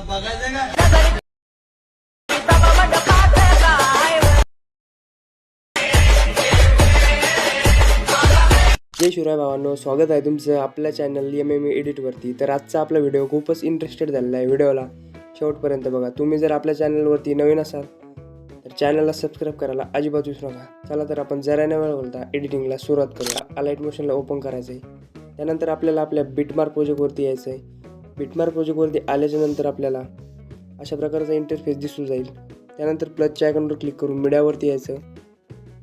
बघायचं का? जय शिवराय भावांनो स्वागत आहे तुमचं आपल्या चॅनल एम एम एडिटवरती तर आजचा आपला व्हिडिओ खूपच इंटरेस्टेड झालेला आहे व्हिडिओला शेवटपर्यंत बघा. तुम्ही जर आपल्या चॅनलवरती नवीन असाल तर चॅनलला सबस्क्राईब करायला अजिबात विसरू नका. चला तर आपण जरा न वेळ बोलता एडिटिंगला सुरुवात करूया. अलाईट मोशनला ओपन करायचं आहे त्यानंतर आपल्याला आपल्या बिटमार्क प्रोजेक्टवरती यायचं आहे बिटमार प्रोजेक्टवरती आल्याच्यानंतर आपल्याला अशा प्रकारचा इंटरफेस दिसून जाईल. त्यानंतर प्लसच्या आयकॉनवर क्लिक करून मीडियावरती यायचं.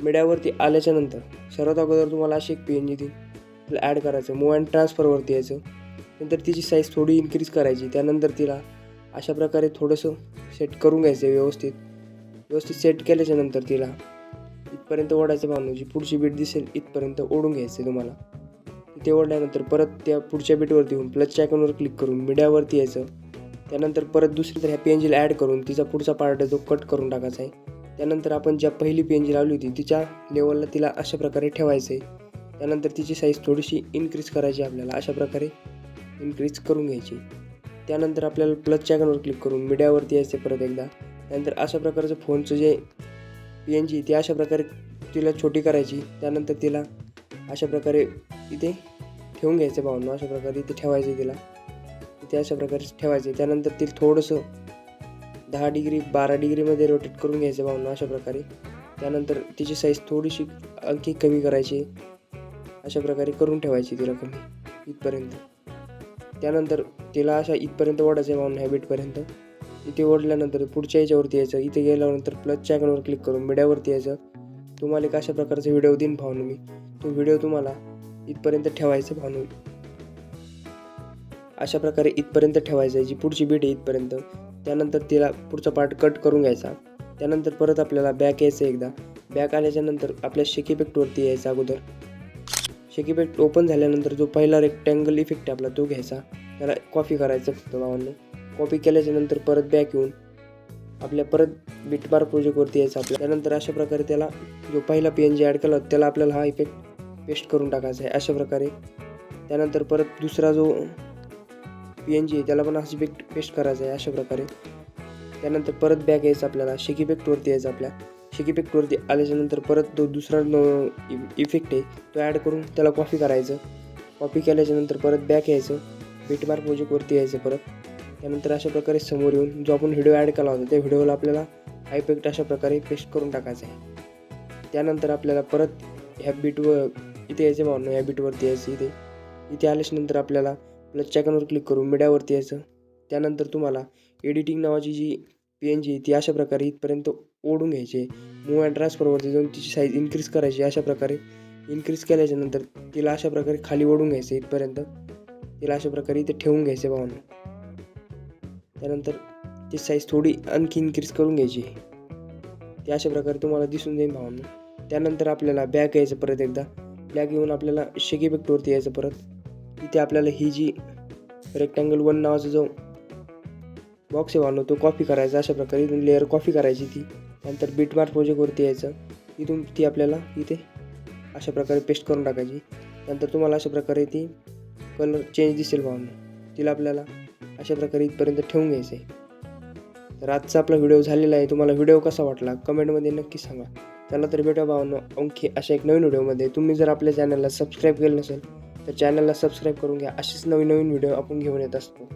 मीडियावरती आल्याच्यानंतर सर्वात अगोदर तुम्हाला अशी एक पी एन जी ती तिला ॲड करायचं. मूव अँड ट्रान्सफरवरती यायचं. नंतर तिची साईज थोडी इन्क्रीज करायची. त्यानंतर तिला अशा प्रकारे थोडंसं सेट करून घ्यायचं व्यवस्थित. व्यवस्थित सेट केल्याच्यानंतर तिला इथपर्यंत ओढायचं भावनो जी पुढची बीट दिसेल इथपर्यंत ओढून घ्यायचं तुम्हाला. ते ओढल्यानंतर परत त्या पुढच्या बीटवरती येऊन प्लसच्या आयकॉनवर क्लिक करून मीडियावरती यायचं. त्यानंतर परत दुसरी तर ह्या पी ॲड करून तिचा पुढचा पार्ट आहे तो कट करून टाकायचा आहे. त्यानंतर आपण ज्या पहिली पी लावली होती तिच्या लेवलला तिला अशा प्रकारे ठेवायचं आहे त्यानंतर तिची साईज थोडीशी इन्क्रीज करायची आपल्याला अशा प्रकारे इन्क्रीज करून घ्यायची. त्यानंतर आपल्याला प्लसच्या आयकॉनवर क्लिक करून मीडियावरती यायचं परत एकदा. त्यानंतर अशा प्रकारचं फोनचं जे पी एन जी ती अशा प्रकारे तिला छोटी करायची. त्यानंतर तिला अशा प्रकारे इथे ठेवून घ्यायचं भावनो अशा प्रकारे इथे ठेवायचं तिला. इथे अशा प्रकारे ठेवायचे. त्यानंतर ते थोडंसं दहा डिग्री बारा डिग्रीमध्ये रोटेट करून घ्यायचं भावना अशा प्रकारे. त्यानंतर तिची साईज थोडीशी आणखी कमी करायची. अशा प्रकारे करून ठेवायची तिला कमी इथपर्यंत. त्यानंतर तिला अशा इथपर्यंत ओढायचं भावना हॅबिटपर्यंत इथे ओढल्यानंतर पुढच्या याच्यावरती यायचं. इथे गेल्यानंतर प्लसच्या आयकॉनवर क्लिक करून मीडियावरती यायचं. तुम्हाला एक अशा प्रकारचा व्हिडिओ देईन भावना मी. तो व्हिडिओ तुम्हाला इथपर्यंत ठेवायचं भानून. अशा प्रकारे इथपर्यंत ठेवायचं आहे जी पुढची बीट आहे इथपर्यंत त्यानंतर तिला पुढचा पार्ट कट करून घ्यायचा. त्यानंतर परत आपल्याला बॅक यायचं एकदा. बॅक आल्याच्यानंतर आपल्या शेकीपेक्टवरती यायचा अगोदर. शेकीपेक्ट ओपन झाल्यानंतर जो पहिला रेक्टँगल इफेक्ट आहे आपला तो घ्यायचा. त्याला कॉपी करायचं फक्त भावांनो. कॉपी केल्याच्यानंतर परत बॅक येऊन आपल्या परत बिटबार प्रोजेक्टवरती यायचा आपल्या त्यानंतर अशा प्रकारे त्याला जो पहिला पी एन जी ॲड केला होता त्याला आपल्याला हा इफेक्ट पेस्ट करून टाकायचा आहे अशा प्रकारे. त्यानंतर परत दुसरा जो पी एन जी आहे त्याला पण असं इफेक्ट पेस्ट करायचं आहे अशा प्रकारे. त्यानंतर परत बॅक यायचं आपल्याला शेकी पेक्टवरती यायचं आपल्या. शेकी पेक्टवरती आल्याच्यानंतर परत तो दुसरा इफेक्ट आहे तो ॲड करून त्याला कॉपी करायचं. कॉपी केल्याच्यानंतर परत बॅक यायचं. बीटमार्क प्रोजेक्टवरती यायचं परत. त्यानंतर अशा प्रकारे समोर येऊन जो आपण व्हिडिओ ॲड केला होता त्या व्हिडिओला आपल्याला हा इफेक्ट अशा प्रकारे पेस्ट करून टाकायचा आहे. त्यानंतर आपल्याला परत ह्या बीटवर इथे यायचं भावना ह्या बीटवरती यायचं इथे. इथे आल्याच्यानंतर आपल्याला प्लस चॅकनवर क्लिक करून मीडियावरती यायचं. त्यानंतर तुम्हाला एडिटिंग नावाची जी पी एन जी ती अशा प्रकारे इथपर्यंत ओढून घ्यायची मूव अँड ट्रान्सफरवरती जाऊन तिची साईज इन्क्रीज करायची अशा प्रकारे. इन्क्रीज केल्याच्यानंतर तिला अशा प्रकारे खाली ओढून घ्यायचं इथपर्यंत. तिला अशा प्रकारे इथे ठेवून घ्यायचं भावना. त्यानंतर ती साईज थोडी आणखी इन्क्रीज करून घ्यायची ती अशा प्रकारे तुम्हाला दिसून जाईल भावना. त्यानंतर आपल्याला बॅक यायचं परत एकदा. ब्लॅक येऊन आपल्याला शेकी इफेक्टवरती यायचं परत. इथे आपल्याला ही जी रेक्टँगल वन नावाचा जो बॉक्स आहे वाढलो तो कॉपी करायचा अशा प्रकारे. इथून लेअर कॉपी करायची ती. नंतर बीटमार्क प्रोजेक्टवरती यायचं. इथून ती आपल्याला इथे अशा प्रकारे पेस्ट करून टाकायची. नंतर तुम्हाला अशा प्रकारे ती कलर चेंज दिसेल भावना तिला आपल्याला अशा प्रकारे इथपर्यंत ठेवून घ्यायचं आहे तर आजचा आपला व्हिडिओ झालेला आहे. तुम्हाला व्हिडिओ कसा वाटला? कमेंटमध्ये नक्की सांगा. चला तर भेटा भावनो आणखी अशा एक नवीन व्हिडिओमध्ये. तुम्ही जर आपल्या चॅनलला सबस्क्राईब केलं नसेल तर चॅनलला सबस्क्राईब करून घ्या. असेच नवीन नवीन व्हिडिओ आपण घेऊन येत असतो.